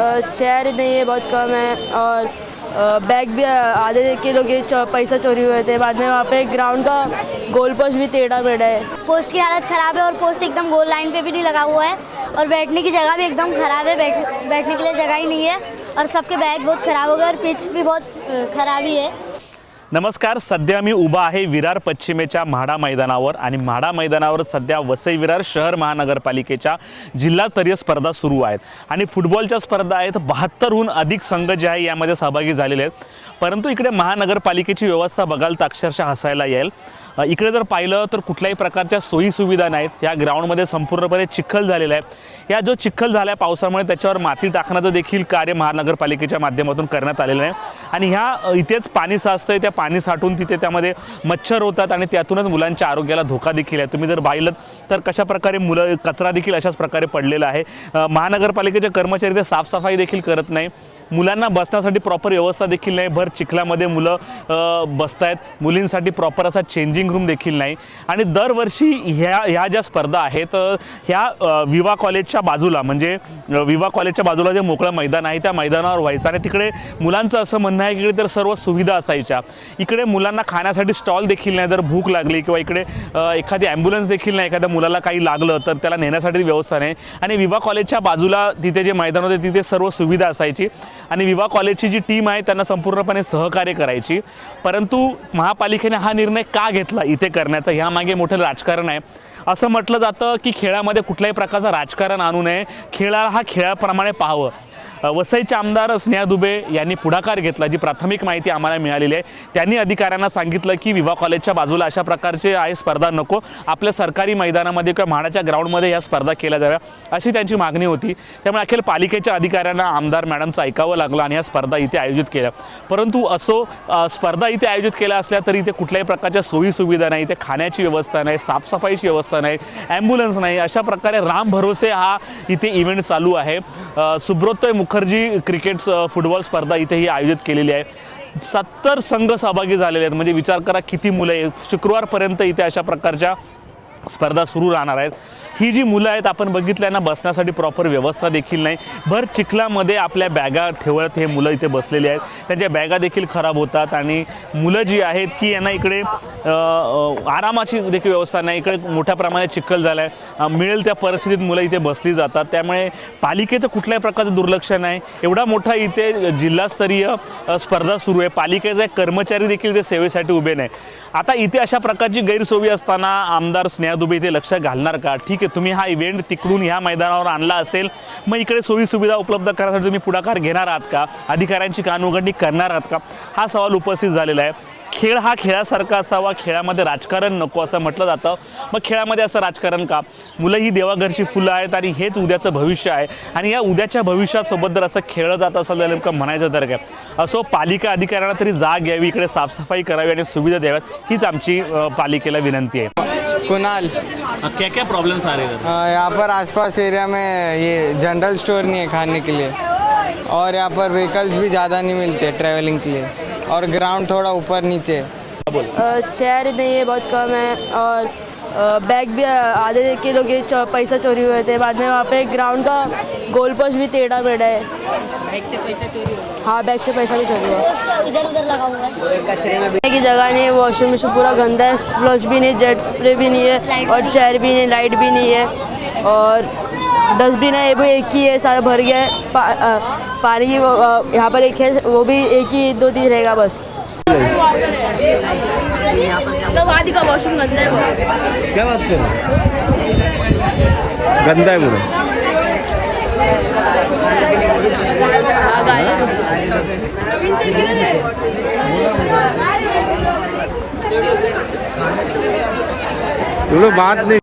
Chair नहीं है, बहुत कम है और बैग भी आधे के लोग पैसा चोरी हुए थे। बाद में वहाँ पे ग्राउंड का गोल पोस्ट भी टेढ़ा मेढ़ा है। पोस्ट की हालत ख़राब है और पोस्ट एकदम गोल लाइन पे भी नहीं लगा हुआ है और बैठने की जगह भी एकदम ख़राब है। बैठ, बैठने के लिए जगह ही नहीं है और सबके बैग बहुत ख़राब हो गए और पिच भी बहुत खराबी है। नमस्कार सध्या मी उभा आहे विरार पश्चिमेच्या म्हाडा मैदानावर आणि म्हाडा मैदानावर सध्या वसई विरार शहर महानगरपालिकेच्या जिल्हास्तरीय स्पर्धा सुरू आहेत. आणि फुटबॉलच्या स्पर्धा आहेत. बहात्तरहून अधिक संघ जे आहे यामध्ये सहभागी झालेले आहेत. परंतु इकडे महानगरपालिकेची व्यवस्था बघाल तर अक्षरशः हसायला येईल. इकडे जर पाहिलं तर कुठल्याही प्रकारच्या सोयीसुविधा नाहीत. या ग्राउंडमध्ये संपूर्णपणे चिखल झालेला आहे. या जो चिखल झाला आहे पावसामुळे त्याच्यावर माती टाकण्याचं देखील कार्य महानगरपालिकेच्या माध्यमातून करण्यात आलेलं आहे. आणि ह्या इथेच पाणी साचतं आहे त्या पाणी साठून तिथे त्यामध्ये मच्छर होतात आणि त्यातूनच मुलांच्या आरोग्याला धोका देखील आहे. तुम्ही जर पाहिलं तर कशा प्रकारे मुलं कचरा देखील अशाच प्रकारे पडलेला आहे. महानगरपालिकेचे कर्मचारी ते साफसफाई देखील करत नाही. मुलांना बसण्यासाठी प्रॉपर व्यवस्था देखील नाही. भर चिखलामध्ये मुलं बसत आहेत मुलींसाठी प्रॉपर असा चेंजिंग रूम देखील नाही. आणि दरवर्षी ह्या ह्या ज्या स्पर्धा आहेत ह्या विवा कॉलेजच्या बाजूला म्हणजे विवा कॉलेजच्या बाजूला जे मोकळं मैदान आहे त्या मैदानावर व्हायचं. आणि तिकडे मुलांचं असं म्हणणं आहे की इकडे तर सर्व सुविधा असायच्या. इकडे मुलांना खाण्यासाठी स्टॉल देखील नाही. जर भूक लागली किंवा इकडे एखादी ॲम्ब्युलन्स देखील नाही एखाद्या मुलाला काही लागलं तर त्याला नेण्यासाठी व्यवस्था नाही. आणि विवा कॉलेजच्या बाजूला तिथे जे मैदान होते तिथे सर्व सुविधा असायची. आणि विवा कॉलेजची जी टीम आहे त्यांना संपूर्णपणे सहकार्य करायची. परंतु महापालिकेने हा निर्णय का घेतला? इथे करण्याचा ह्यामागे मोठं राजकारण आहे. असं म्हटलं जातं की खेळामध्ये कुठल्याही प्रकारचं राजकारण आणू नये. खेळाला हा खेळाप्रमाणे पाहावं. वसईचे आमदार स्नेहा दुबे यांनी पुढाकार घेतला जी प्राथमिक माहिती आम्हाला मिळालेली आहे. त्यांनी अधिकाऱ्यांना सांगितलं की विवा कॉलेजच्या बाजूला अशा प्रकारचे आहे स्पर्धा नको. आपल्या सरकारी मैदानामध्ये किंवा म्हाडाच्या ग्राउंडमध्ये या स्पर्धा केल्या जाव्या अशी त्यांची मागणी होती. त्यामुळे अखेर पालिकेच्या अधिकाऱ्यांना आमदार मॅडमचं ऐकावं लागलं आणि या स्पर्धा इथे आयोजित केल्या. परंतु असो स्पर्धा इथे आयोजित केल्या असल्या तरी इथे कुठल्याही प्रकारच्या सोयीसुविधा नाही इथे खाण्याची व्यवस्था नाही साफसफाईची व्यवस्था नाही ॲम्ब्युलन्स नाही अशा प्रकारे राम भरोसे हा इथे इव्हेंट चालू आहे. अ, मुख मुखर्जी क्रिकेट फुटबॉल स्पर्धा इथे ही आयोजित केलेली आहे. सत्तर संघ सहभागी झालेले आहेत. म्हणजे विचार करा किती मुलं आहेत. शुक्रवारपर्यंत इथे अशा प्रकारच्या स्पर्धा सुरू राहणार आहेत. ही जी मुलं आहेत आपण बघितल्या ना बसण्यासाठी प्रॉपर व्यवस्था देखील नाही. भर चिखलामध्ये आपल्या बॅगा ठेवत हे मुलं इथे बसलेले आहेत. त्यांच्या बॅगा देखील खराब होतात आणि मुलं जी आहेत की यांना इकडे आरामाची देखील व्यवस्था नाही. इकडे मोठ्या प्रमाणात चिखल झाला आहे मिळेल त्या परिस्थितीत मुलं इथे बसली जातात. त्यामुळे पालिकेचं कुठल्याही प्रकारचं दुर्लक्ष नाही. एवढा मोठा इथे जिल्हास्तरीय स्पर्धा सुरू आहे. पालिकेचा एक कर्मचारी देखील ते सेवेसाठी उभे नाही आता इथे अशा प्रकारची गैरसोयी असताना आमदार स्नेहा दुबे इथे लक्ष घालणार का? ठीक आहे तुम्ही हा इव्हेंट तिकडून ह्या मैदानावर आणला असेल मग इकडे सोयी सुविधा उपलब्ध करण्यासाठी तुम्ही पुढाकार घेणार आहात का? अधिकाऱ्यांची कानउघडणी करणार आहात का? हा सवाल उपस्थित झालेला आहे. खेळ हा खेळासारखा असावा खेळामध्ये राजकारण नको असं म्हटलं जातं. मग खेळामध्ये असं राजकारण का? मुलं ही देवाघरची फुलं आहेत आणि हेच उद्याचं भविष्य आहे. आणि या उद्याच्या भविष्यासोबत जर असं खेळलं जात असेल तर नेमकं म्हणायचं तर काय? असो पालिका अधिकाऱ्यांना तरी जाग घ्यावी इकडे साफसफाई करावी आणि सुविधा द्याव्यात. हीच आमची पालिकेला विनंती आहे. कुणाल क्या क्या प्रॉब्लम आ रहे हैं यहाँ पर आसपास एरिया में ये जनरल स्टोर नहीं है खाने के लिए। और यहाँ पर व्हीकल्स भी ज़्यादा नहीं मिलते ट्रैवलिंग के लिए। और ग्राउंड थोड़ा ऊपर नीचे। चेयर नहीं है बहुत कम है। और बैग भी आधे के लोग ये पैसा चोरी हुए थे। बाद में वहाँ पे ग्राउंड का गोल पोस्ट भी टेढ़ा मेढ़ा है। बैग से पैसा चोरी हुआ? हाँ बैग से पैसा भी चोरी हुआ। इधर उधर लगा हुआ है। बैठने की जगह नहीं है वॉशरूम में पूरा गंदा है। फ्लश भी नहीं जेट स्प्रे भी नहीं है और चेयर भी नहीं लाइट भी नहीं है। और डस्टबिन है ये भी एक ही है सारा भर गया है। पा, पानी की यहाँ पर एक है वो भी एक ही दो दिन रहेगा बस। आदि का वॉशरूम गंदा है बहुत। क्या बात कर हो? गंदा है हाँ। तुम लोग बात नहीं